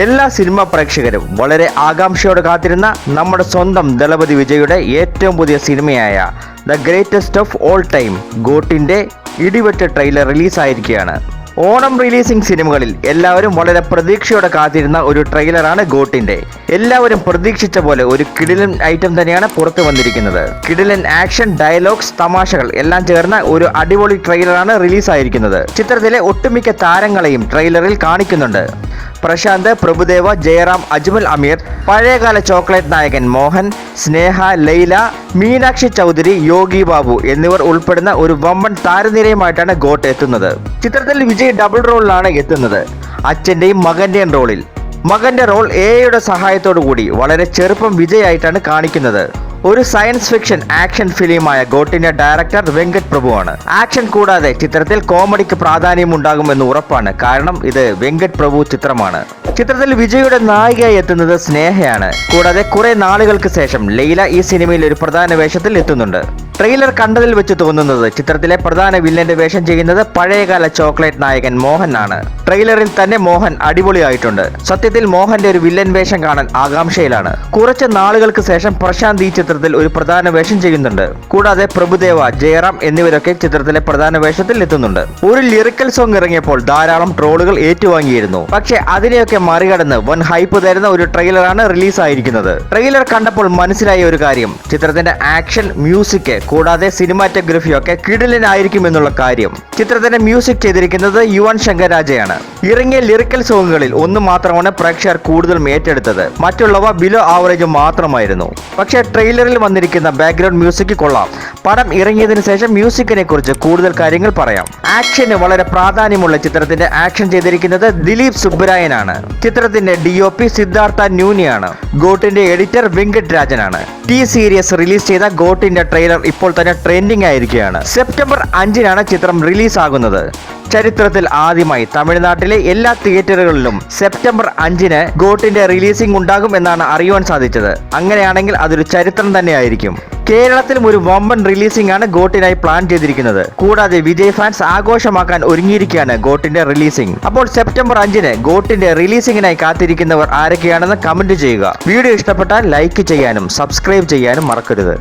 എല്ലാ സിനിമാ പ്രേക്ഷകരും വളരെ ആകാംക്ഷയോടെ കാത്തിരുന്ന നമ്മുടെ സ്വന്തം ദളപതി വിജയുടെ ഏറ്റവും പുതിയ സിനിമയായ the greatest of all time ഗോട്ടിന്റെ ഇടിവെട്ട് ട്രെയിലർ റിലീസായിരിക്കുകയാണ് ഓണം റിലീസിംഗ് സിനിമകളിൽ എല്ലാവരും വളരെ പ്രതീക്ഷയോടെ കാത്തിരുന്ന ഒരു ട്രെയിലറാണ് ഗോട്ടിന്റെ. എല്ലാവരും പ്രതീക്ഷിച്ച പോലെ ഒരു കിടിലൻ ഐറ്റം തന്നെയാണ് പുറത്തു വന്നിരിക്കുന്നത്. കിടിലൻ ആക്ഷൻ ഡയലോഗ്സ് തമാശകൾ എല്ലാം ചേർന്ന ഒരു അടിപൊളി ട്രെയിലറാണ് റിലീസായിരിക്കുന്നത് ചിത്രത്തിലെ ഒട്ടുമിക്ക താരങ്ങളെയും ട്രെയിലറിൽ കാണിക്കുന്നുണ്ട്. പ്രശാന്ത് പ്രഭുദേവ ജയറാം അജ്മൽ അമീർ പഴയകാല ചോക്ലേറ്റ് നായകൻ മോഹൻ സ്നേഹ ലൈല മീനാക്ഷി ചൗധരി യോഗി ബാബു എന്നിവർ ഉൾപ്പെടുന്ന ഒരു വമ്പൻ താരനിരയുമായിട്ടാണ് ഗോട്ട് എത്തുന്നത്. ചിത്രത്തിൽ വിജയ് ഡബിൾ റോളിലാണ് എത്തുന്നത്. അച്ഛന്റെയും മകന്റെയും റോളിൽ. മകന്റെ റോൾ എയുടെ സഹായത്തോടു കൂടി വളരെ ചെറുപ്പം വിജയായിട്ടാണ് കാണിക്കുന്നത്. ഒരു സയൻസ് ഫിക്ഷൻ ആക്ഷൻ ഫിലിമായ ഗോട്ടിന്റെ ഡയറക്ടർ വെങ്കട് പ്രഭുവാണ്. ആക്ഷൻ കൂടാതെ ചിത്രത്തിൽ കോമഡിക്ക് പ്രാധാന്യം ഉണ്ടാകുമെന്ന് ഉറപ്പാണ്. കാരണം ഇത് വെങ്കട് പ്രഭു ചിത്രമാണ്. ചിത്രത്തിൽ വിജയുടെ നായികയായി എത്തുന്നത് സ്നേഹയാണ്. കൂടാതെ കുറെ നാളുകൾക്ക് ശേഷം ലൈല ഈ സിനിമയിൽ ഒരു പ്രധാന വേഷത്തിൽ എത്തുന്നുണ്ട്. ട്രെയിലർ കണ്ടതിൽ വെച്ച് തോന്നുന്നത് ചിത്രത്തിലെ പ്രധാന വില്ലന്റെ വേഷം ചെയ്യുന്നത് പഴയകാല ചോക്ലേറ്റ് നായകൻ മോഹൻ ആണ് ട്രെയിലറിൽ തന്നെ മോഹൻ അടിപൊളിയായിട്ടുണ്ട്. സത്യത്തിൽ മോഹന്റെ ഒരു വില്ലൻ വേഷം കാണാൻ ആകാംക്ഷയിലാണ്. കുറച്ച് നാളുകൾക്ക് ശേഷം പ്രശാന്ത് ഈ ചിത്രത്തിൽ ഒരു പ്രധാന വേഷം ചെയ്യുന്നുണ്ട്. കൂടാതെ പ്രഭുദേവ ജയറാം എന്നിവരൊക്കെ ചിത്രത്തിലെ പ്രധാന വേഷത്തിൽ എത്തുന്നുണ്ട്. ഒരു ലിറിക്കൽ സോങ് ഇറങ്ങിയപ്പോൾ ധാരാളം ട്രോളുകൾ ഏറ്റുവാങ്ങിയിരുന്നു. പക്ഷെ അതിനെയൊക്കെ മറികടന്ന് വൻ ഹൈപ്പ് തരുന്ന ഒരു ട്രെയിലറാണ് റിലീസായിരിക്കുന്നത്. ട്രെയിലർ കണ്ടപ്പോൾ മനസ്സിലായ ഒരു കാര്യം. ചിത്രത്തിന്റെ ആക്ഷൻ മ്യൂസിക് കൂടാതെ സിനിമാറ്റോഗ്രഫി ഒക്കെ കിടിലനായിരിക്കും എന്നുള്ള കാര്യം. ചിത്രത്തിന്റെ മ്യൂസിക് ചെയ്തിരിക്കുന്നത് യുവൻ ശങ്കരാജയാണ്. ഇറങ്ങിയ ലിറിക്കൽ സോങ്ങുകളിൽ ഒന്ന് മാത്രമാണ് പ്രേക്ഷകർ കൂടുതൽ ഏറ്റെടുത്തത്. മറ്റുള്ളവ ബിലോ ആവറേജ് മാത്രമായിരുന്നു. പക്ഷേ ട്രെയിലറിൽ വന്നിരിക്കുന്ന ബാക്ക്ഗ്രൗണ്ട് മ്യൂസിക് കൊള്ളാം. പടം ഇറങ്ങിയതിന് ശേഷം മ്യൂസിക്കിനെ കുറിച്ച് കൂടുതൽ കാര്യങ്ങൾ പറയാം. ആക്ഷന് വളരെ പ്രാധാന്യമുള്ള ചിത്രത്തിന്റെ ആക്ഷൻ ചെയ്തിരിക്കുന്നത് ദിലീപ് സുബ്രായനാണ്. ചിത്രത്തിന്റെ ഡി ഒ പി സിദ്ധാർത്ഥ ന്യൂനിയാണ്. ഗോട്ടിന്റെ എഡിറ്റർ വെങ്കട് രാജനാണ് ടി സീരീസ് റിലീസ് ചെയ്ത ഗോട്ടിന്റെ ട്രെയിലർ ഇപ്പോൾ തന്നെ ട്രെൻഡിംഗ് ആയിരിക്കുകയാണ്. സെപ്റ്റംബർ അഞ്ചിനാണ് ചിത്രം റിലീസ് ആകുന്നത്. ചരിത്രത്തിൽ ആദ്യമായി തമിഴ്നാട്ടിലെ എല്ലാ തിയേറ്ററുകളിലും സെപ്റ്റംബർ അഞ്ചിന് ഗോട്ടിന്റെ റിലീസിംഗ് ഉണ്ടാകും എന്നാണ് അറിയുവാൻ സാധിച്ചത്. അങ്ങനെയാണെങ്കിൽ അതൊരു ചരിത്രം തന്നെയായിരിക്കും. കേരളത്തിലും ഒരു വമ്പൻ റിലീസിംഗ് ആണ് ഗോട്ടിനായി പ്ലാൻ ചെയ്തിരിക്കുന്നത്. കൂടാതെ വിജയ് ഫാൻസ് ആഘോഷമാക്കാൻ ഒരുങ്ങിയിരിക്കുകയാണ് ഗോട്ടിന്റെ റിലീസിംഗ് അപ്പോൾ സെപ്റ്റംബർ അഞ്ചിന് ഗോട്ടിന്റെ റിലീസിംഗിനായി കാത്തിരിക്കുന്നവർ ആരൊക്കെയാണെന്ന് കമന്റ് ചെയ്യുക. വീഡിയോ ഇഷ്ടപ്പെട്ടാൽ ലൈക്ക് ചെയ്യാനും സബ്സ്ക്രൈബ് ചെയ്യാനും മറക്കരുത്.